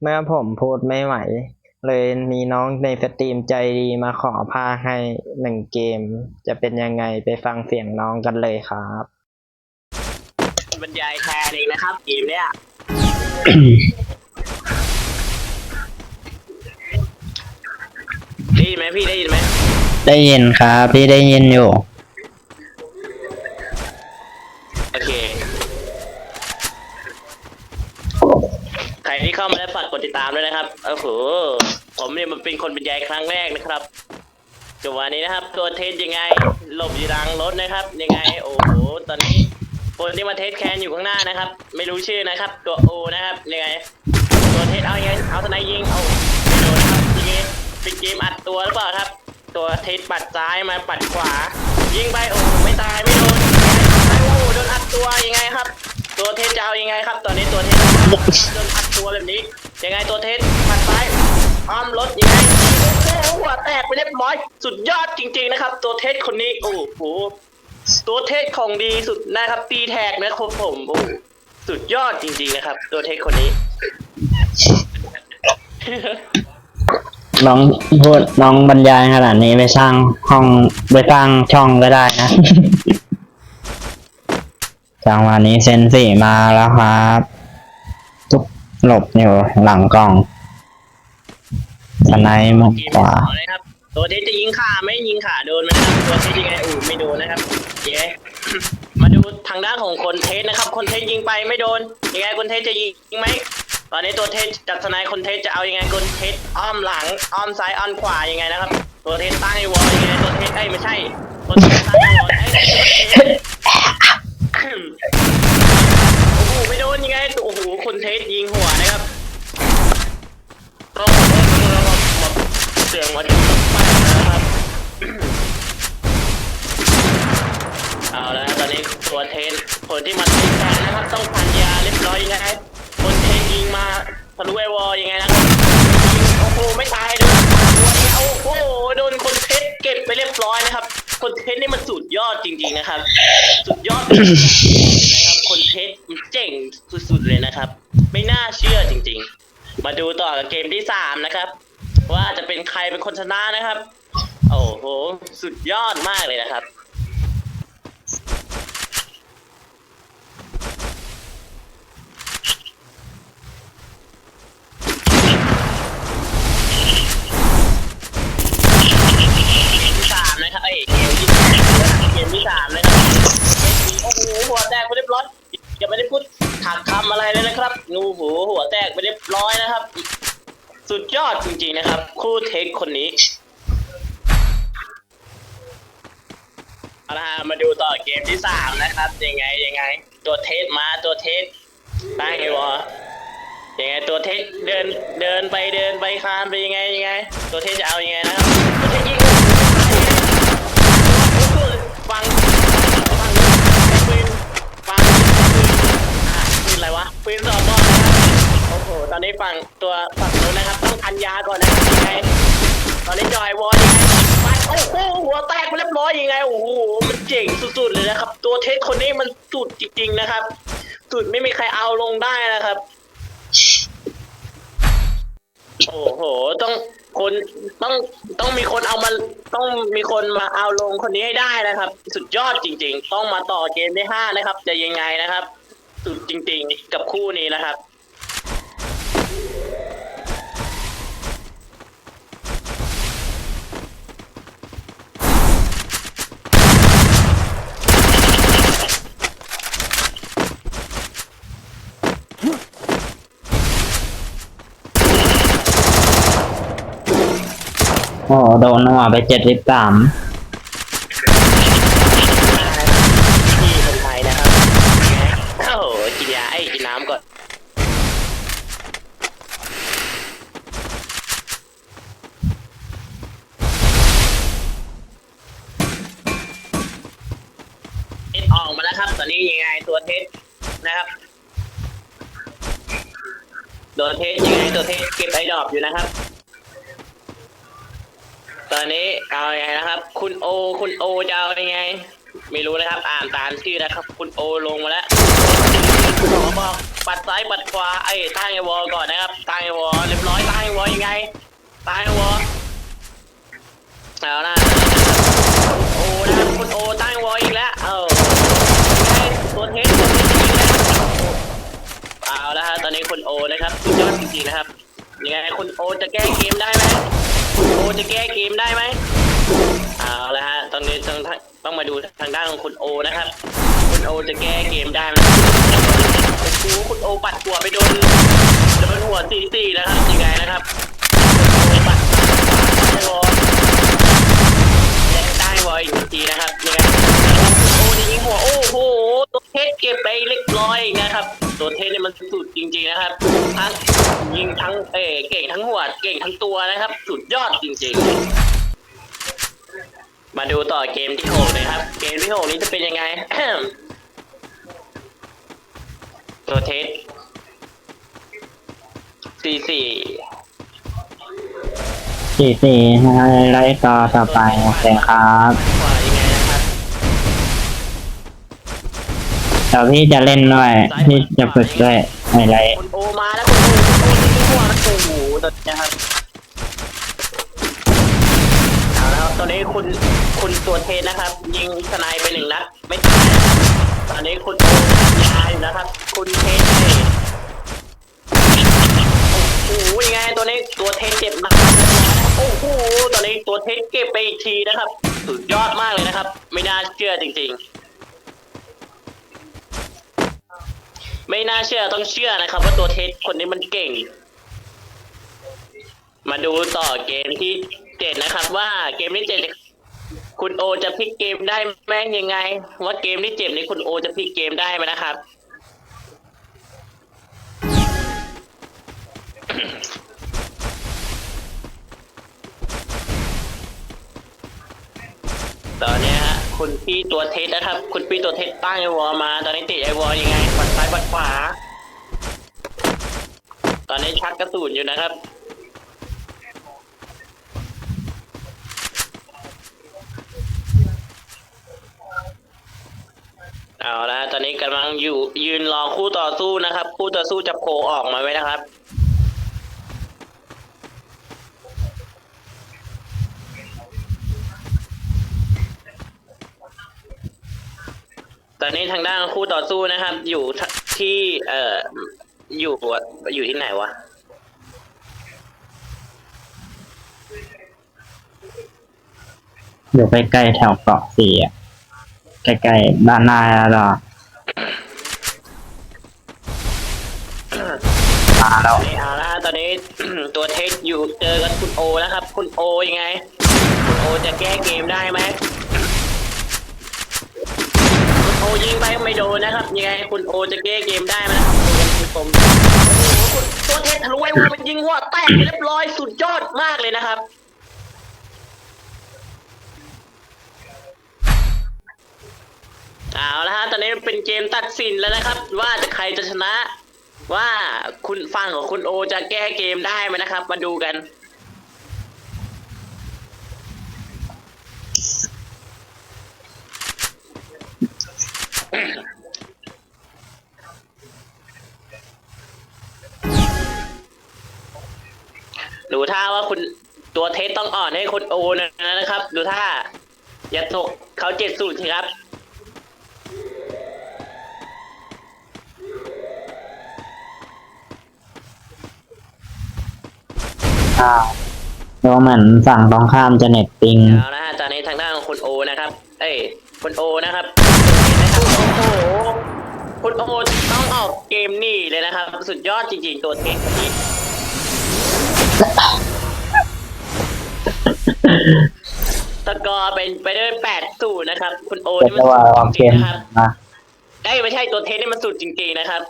เมื่อผมพูดไม่ไหว เลยมีน้องในสตรีมใจดีมาขอพาให้หนึ่งเกม จะเป็นยังไงไปฟังเสียงน้องกันเลยครับ บรรยายแค่เองนะครับเกมเนี้ย ได้ยินไหมพี่ได้ยินไหมได้ยินครับ พี่ได้ยินอยู่ โอเค ใครที่เข้า ดติดตามด้วยนะครับโอ้โหผมเนี่ยมันเป็นคนบรรยายครั้งแรกนะครับจังหวะนี้นะครับ ตัวเทสยังไงหลบอยู่หลังรถนะครับ ยังไง โอ้โหตอนนี้คนที่มาเทสแคนอยู่ข้างหน้านะครับ ไม่รู้ชื่อนะครับ ตัวโอนะครับยังไงตัวเทสเอายังไงเอาทนายยิงเอาโดนครับยิงไงเป็นเกมอัดตัวหรือเปล่าครับ ตัวเทสปัดซ้ายมาปัดขวา ยิงไปโอ้โหไม่ตายไม่โดนไม่โอ้โหโดนอัดตัวยังไงครับ ตัวเทสจะเอายังไงครับ ตอนนี้ตัวเทสโดนอัดตัวแบบนี้ ยังไงตัวเทสปัดซ้ายอ้อมรถยังไงโอ้โหหัวแตกไปเรียบร้อย สุดยอดจริง ๆ นะครับ ตัวเทสคนนี้โอ้โหตัวเทสของดีสุดนะครับตีแท็กนะครับผมโอ้โหสุดยอดจริง ๆ นะครับ ตัวเทสคนนี้น้องพูดน้องบรรยายขนาดนี้ไปสร้างห้องไปสร้างช่องก็ได้นะจังหวะนี้เซนสี่มาแล้วครับทุก หลบอยู่หลังกล่องสไนด์มุมขวานะครับ ตัวเทสจะยิงขาไม่ยิงขาโดนไหมครับตัวเทสยังไงอูไม่โดนนะครับเย้มาดูทางด้านของคนเทสนะครับ คนเทสยิงไปไม่โดนยังไงคนเทสจะยิงไหมตอนนี้ตัวเทสจัดสไนด์คนเทสจะเอายังไงคนเทสอ้อมหลังอ้อมซ้ายอ้อมขวายังไงนะครับ ตัวเทสตั้งไอ้วอลยังไงตัวเทสไอ้ยไม่ใช่ตัวเทสตั้งไอ้วอลไอ้โหไม่โดนยังไงโอ้โหคน เทสยิงหัวนะครับต้องขอโทษนะครับมาเสียงมาจากป้ายนะครับเอาแล้วตอนนี้ตัวเทนคนที่มาเทนแทนนะครับ ต้องพันยาเรียบร้อยยังไงคนเทนยิงมาทะลุไอวอลยังไงนะครับโอ้โหไม่ตายเลยตัวนี้เอาโอ้โหโดนคนเทนเก็บไปเรียบร้อยนะครับ คนเทนนี่มันสุดยอดจริง ๆนะครับ สุดยอดนะครับคนเทนมันเจ๋งสุดๆเลยนะครับ ไม่น่าเชื่อจริง ๆ มาดูต่อกับเกมที่สามนะครับ ว่าจะเป็นใครเป็นคนชนะนะครับ โอ้โห สุดยอดมากเลยนะครับ นะครับงูหูหัวแตกไปเรียบร้อยนะครับ สุดยอดจริงๆนะครับ คู่เทคคนนี้เอาละฮะมาดูต่อเกมที่สามนะครับยังไงยังไง ตัวเทสมาตัวเทสตั้งไงวะยังไงตัวเทสเดินเดินไปเดินไปคานไปยังไงยังไง ตัวเทสจะเอายังไงนะครับตัวเทสยิงฟังฟังปืนฟังปืนอะปืนอะไรวะปืนสองบอลนะครับ โอ้โหตอนนี้ฝั่งตัวฝั่งนู้นนะครับ ต้องพันยาก่อนนะครับยังไงตอนนี้จอยวอลยังไงไปโอ้โหหัวแตกไปเรียบร้อยยังไงโอ้โหมันเจ๋งสุดๆเลยนะครับ ตัวเทสคนนี้มันสุดจริง ๆนะครับ สุดไม่มีใครเอาลงได้นะครับ โอ้โห ต้องคนต้องต้องมีคนเอามาต้องมีคนมาเอาลงคนนี้ให้ได้นะครับ สุดยอดจริง ๆ ต้องมาต่อเกมที่ห้านะครับ จะยังไงนะครับ สุดจริง ๆ กับคู่นี้นะครับ โอ้โหโดนหัวไปเจ็ดสิบสามที่คนไทยนะครับโอ้โหกินยาไอ้ยกินน้ำก่อนเทสออกมาแล้วครับ ตอนนี้ยังไงตัวเทสนะครับตัวเทสยังไงตัวเทสเก็บไอ้ดอกอยู่นะครับ อนนี้เอายังไงนะครับ คุณโอ คุณโอจะเอายังไง ไม่รู้นะครับ อ่านตามชื่อนะครับ คุณโอลงมาแล้วคุณหมอบอกปัดซ้ายปัดขวาไอ้ยตั้งไอ้วอลก่อนนะครับตั้งไอ้วอลเรียบร้อยตั้งไอ้วอลยังไงตั้งไอ้วอลเอาละโอ้นะครับคุณโอตั้งไอ้วอลอีกแล้วเออยังไงตัวเทสตัวเทสจริงๆนะเอาละฮะตอนนี้คุณโอนะครับสุดยอดจริงๆนะครับยังไงคุณโอจะแก้เกมได้ จะแก้เกมได้ไหมเอาละฮะตอนนี้ต้องต้องมาดูทางด้านของคุณโอนะครับ คุณโอจะแก้เกมได้ไหมโอ้โหคุณโอปัดหัวไปโดนโดนหัวสี่สี่นะครับยังไงนะครับโอปัดได้บอลได้บอลอีกทีนะครับยังไงคุณโอยิงหัวโอ้โห ก็บไปเล็กน้อยนะครับ ตัวเทสเนี่ยมันสุดจริงๆนะครับ ทั้งยิงทั้งเอเก่งทั้งหัวเก่งทั้งตัวนะครับ สุดยอดจริงๆ มาดูต่อเกมที่หกเลยครับ เกมที่หกนี้จะเป็นยังไง ตัวเทสสี่สี่สี่สี่ไล่ต่อต่อไปโอเคครับกว่ายังครับ เดี๋ยวพี่จะเล่นด้วยพี่จะฝึกด้วยไฮไลท์คุณโอมาแล้วคุณโอคุณโอที่หัวมันโอ้โหตอนนี้ครับเอาแล้วตอนนี้คุณคุณตัวเทสนะครับ ยิงสไนไปหนึ่งนัดไม่ตายตอนนี้คุณโอยาอยู่นะครับ คุณเทนโอ้โหยังไงตัวนี้ตัวเทสเจ็บหนักโอ้โหตอนนี้ตัวเทสเก็บไปอีกทีนะครับ สุดยอดมากเลยนะครับ ไม่น่าเชื่อจริง ๆ ไม่น่าเชื่อต้องเชื่อนะครับ ว่าตัวเทสคนนี้มันเก่ง มาดูต่อเกมที่เจ็ดนะครับ ว่าเกมที่เจ็ดคุณโอจะพลิกเกมได้แม่งยังไง ว่าเกมที่เจ็ดนี้คุณโอจะพลิกเกมได้ไหมนะครับ ตอนนี้ฮะ คุณพี่ตัวเทสนะครับ คุณพี่ตัวเทสตั้งไอวอลมา ตอนนี้ติดไอวอลยังไงปัดซ้ายปัดขวา ตอนนี้ชักกระสุนอยู่นะครับ เอาละตอนนี้กำลังอยู่ยืนรอคู่ต่อสู้นะครับ คู่ต่อสู้จะโผล่ออกมาไหมนะครับ ตอนนี้ทางด้านคู่ต่อสู้นะครับ อยู่ที่ เอ่อ อยู่อยู่ที่ไหนวะ อยู่ใกล้ๆแถวเกาะสี่อะใกล้ๆด้านหน้าแล้วก็มาแล้วนี่เอาละตอนนี้ ตัวเทสอยู่เจอกับคุณโอนะครับ คุณโอยังไง คุณโอจะแก้เกมได้ไหมคุณโอ ยิงไปไม่โดนนะครับ ยังไงคุณโอจะแก้เกมได้ไหมนะครับผมตัวเทสทะลุไว้ว่ามันยิงหัวแตกเรียบร้อยสุดยอดมากเลยนะครับเอาละฮะตอนนี้เป็นเกมตัดสินแล้วนะครับ ว่าจะใครจะชนะ ว่าคุณฟังของคุณโอจะแก้เกมได้ไหมนะครับ มาดูกัน ดูท่าว่าคุณตัวเทสต้องอ่อนให้คุณโอนะครับ ดูท่า อย่าตกเขาเจ็ดสูตรสิครับอ่าดูเหมือนฝั่งตรงข้ามจะเน็ตปิงเอาละฮะตอนนี้ทางด้านของคุณโอนะครับ เอ้ยคุณโอนะครับนะครับโอ้โหคุณโอต้องออกเกมนี่เลยนะครับ สุดยอดจริงๆตัวเทคค นนี้สกอร์เป็นไปด้วยแปดสูนะครับ คุณโอเรียนี่กมันได้ว่าสุดออกจเกริงมๆนะครับมาเอ้ยไม่ใช่ตัวเทคนี่มันสุดจริงๆนะครับ